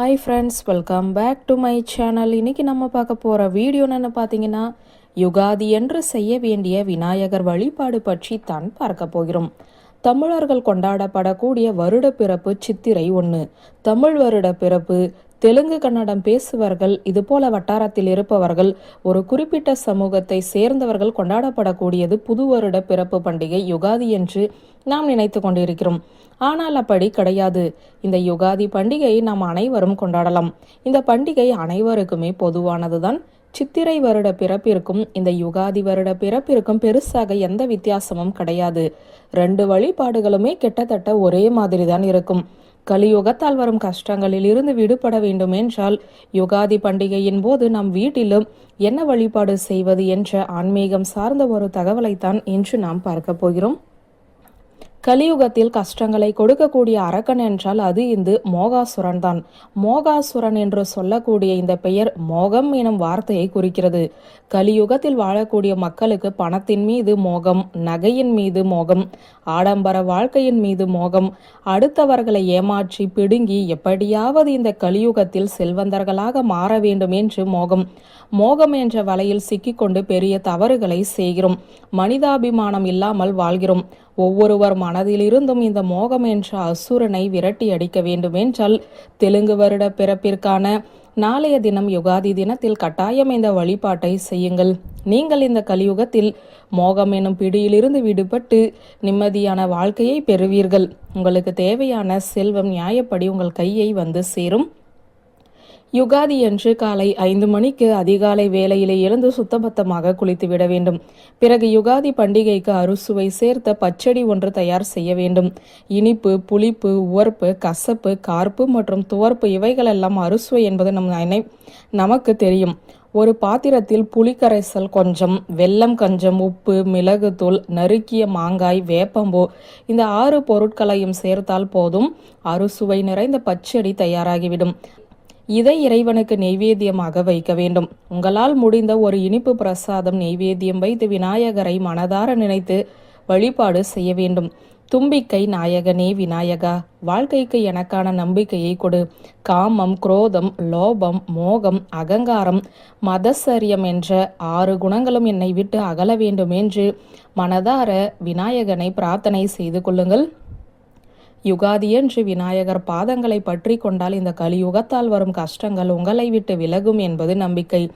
Hi friends welcome back to my channel இன்னைக்கு நம்ம பார்க்க போகிற வீடியோ என்னென்னு பார்த்தீங்கன்னா யுகாதி என்று செய்ய வேண்டிய விநாயகர் வழிபாடு பற்றி தான் பார்க்க போகிறோம். தமிழர்கள் கொண்டாடப்படக்கூடிய வருட பிறப்பு சித்திரை ஒன்று தமிழ் வருட பிறப்பு தெலுங்கு கன்னடம் பேசுபவர்கள் இதுபோல வட்டாரத்தில் இருப்பவர்கள் ஒரு குறிப்பிட்ட சமூகத்தை சேர்ந்தவர்கள் கொண்டாடப்படக்கூடியது புது வருட பிறப்பு பண்டிகை யுகாதி என்று நாம் நினைத்து கொண்டிருக்கிறோம். ஆனால் அப்படி கிடையாது. இந்த யுகாதி பண்டிகையை நாம் அனைவரும் கொண்டாடலாம். இந்த பண்டிகை அனைவருக்குமே பொதுவானதுதான். சித்திரை வருட பிறப்பிற்கும் இந்த யுகாதி வருட பிறப்பிற்கும் பெருசாக எந்த வித்தியாசமும் கிடையாது. ரெண்டு வழிபாடுகளுமே கிட்டத்தட்ட ஒரே மாதிரி தான் இருக்கும். கலியுகத்தால் வரும் கஷ்டங்களில் இருந்து விடுபட வேண்டும் என்றால் யுகாதி பண்டிகையின் போது நம் வீட்டிலும் என்ன வழிபாடு செய்வது என்ற ஆன்மீகம் சார்ந்த ஒரு தகவலைத்தான் இன்று நாம் பார்க்க போகிறோம். கலியுகத்தில் கஷ்டங்களை கொடுக்கக்கூடிய அரக்கன் என்றால் அது இந்த மோகாசுரன் தான். மோகாசுரன் என்று சொல்லக்கூடிய இந்த பெயர் மோகம் எனும் வார்த்தையை குறிக்கிறது. கலியுகத்தில் வாழக்கூடிய மக்களுக்கு பணத்தின் மீது மோகம் நகையின் மீது மோகம் ஆடம்பர வாழ்க்கையின் மீது மோகம் அடுத்தவர்களை ஏமாற்றி பிடுங்கி எப்படியாவது இந்த கலியுகத்தில் செல்வந்தர்களாக மாற வேண்டும் என்று மோகம். மோகம் என்ற வலையில் சிக்கிக்கொண்டு பெரிய தவறுகளை செய்கிறோம். மனிதாபிமானம் இல்லாமல் வாழ்கிறோம். ஒவ்வொருவர் மனதிலிருந்தும் இந்த மோகம் என்ற அசுரனை விரட்டி அடிக்க வேண்டுமென்றால் தெலுங்கு வருட பிறப்பிற்கான நாளைய தினம் யுகாதி தினத்தில் கட்டாயம் இந்த வழிபாட்டை செய்யுங்கள். நீங்கள் இந்த கலியுகத்தில் மோகம் எனும் பிடியிலிருந்து விடுபட்டு நிம்மதியான வாழ்க்கையை பெறுவீர்கள். உங்களுக்கு தேவையான செல்வம் நியாயப்படி உங்கள் கையை வந்து சேரும். யுகாதி அன்று காலை ஐந்து மணிக்கு அதிகாலை வேளையிலே எழுந்து சுத்தபத்தமாக குளித்து விட வேண்டும். பிறகு யுகாதி பண்டிகைக்கு அறுசுவை சேர்த்த பச்சடி ஒன்று தயார் செய்ய வேண்டும். இனிப்பு புளிப்பு உவர்ப்பு கசப்பு கார்ப்பு மற்றும் துவர்ப்பு இவைகளெல்லாம் அறுசுவை என்பது நம் நமக்கு தெரியும். ஒரு பாத்திரத்தில் புளிக்கரைசல் கொஞ்சம் வெல்லம் கொஞ்சம் உப்பு மிளகுத்தூள் நறுக்கிய மாங்காய் வேப்பம்பூ இந்த ஆறு பொருட்களையும் சேர்த்தால் போதும். அறுசுவை நிறைந்த பச்சடி தயாராகிவிடும். இதை இறைவனுக்கு நெய்வேத்தியமாக வைக்க வேண்டும். உங்களால் முடிந்த ஒரு இனிப்பு பிரசாதம் நெய்வேத்தியம் வைத்து விநாயகரை மனதார நினைத்து வழிபாடு செய்ய வேண்டும். தும்பிக்கை நாயகனே விநாயகா வாழ்க்கைக்கு எனக்கான நம்பிக்கையை கொடு. காமம் குரோதம் லோபம் மோகம் அகங்காரம் மதசரியம் என்ற ஆறு குணங்களும் என்னை விட்டு அகல வேண்டும் என்று மனதார விநாயகனை பிரார்த்தனை செய்து கொள்ளுங்கள். யுகாதியன்று விநாயகர் பாதங்களை பற்றி கொண்டால் இந்த கலியுகத்தால் வரும் கஷ்டங்கள் உங்களை விட்டு விலகும் என்பது நம்பிக்கை.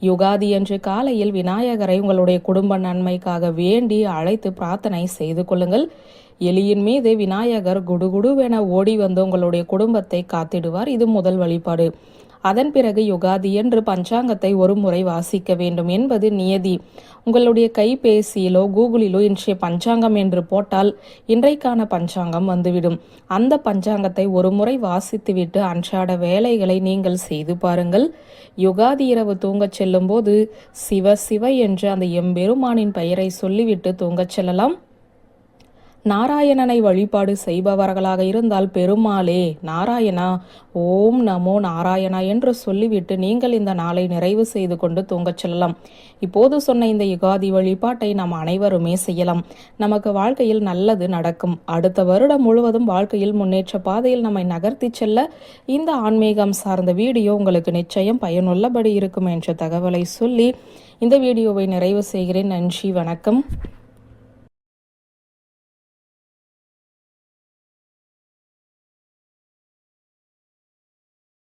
யுகாதி என்று காலையில் விநாயகரை உங்களுடைய குடும்ப நன்மைக்காக வேண்டி அழைத்து பிரார்த்தனை செய்து கொள்ளுங்கள். எலியின் மீது விநாயகர் குடுகுடுவென ஓடி வந்து உங்களுடைய குடும்பத்தை காத்திடுவார். இது முதல் வழிபாடு. அதன் பிறகு யுகாதி என்று பஞ்சாங்கத்தை ஒரு முறை வாசிக்க வேண்டும் என்பது நியதி. உங்களுடைய கைபேசியிலோ கூகுளிலோ இன்றைய பஞ்சாங்கம் என்று போட்டால் இன்றைக்கான பஞ்சாங்கம் வந்துவிடும். அந்த பஞ்சாங்கத்தை ஒரு முறை வாசித்துவிட்டு அன்றாட வேலைகளை நீங்கள் செய்து பாருங்கள். யுகாதி இரவு தூங்கச் செல்லும்போது சிவ சிவ என்று அந்த எம்பெருமானின் பெயரை சொல்லிவிட்டு தூங்கச் செல்லலாம். நாராயணனை வழிபாடு செய்பவர்களாக இருந்தால் பெருமாளே நாராயணா ஓம் நமோ நாராயணா என்று சொல்லிவிட்டு நீங்கள் இந்த நாளை நிறைவு செய்து கொண்டு தூங்கச் செல்லலாம். இப்போது சொன்ன இந்த யுகாதி வழிபாட்டை நாம் அனைவருமே செய்யலாம். நமக்கு வாழ்க்கையில் நல்லது நடக்கும். அடுத்த வருடம் முழுவதும் வாழ்க்கையில் முன்னேற்ற பாதையில் நம்மை நகர்த்தி செல்ல இந்த ஆன்மீகம் சார்ந்த வீடியோ உங்களுக்கு நிச்சயம் பயனுள்ளபடி இருக்கும் என்ற தகவலை சொல்லி இந்த வீடியோவை நிறைவு செய்கிறேன். நன்றி வணக்கம்.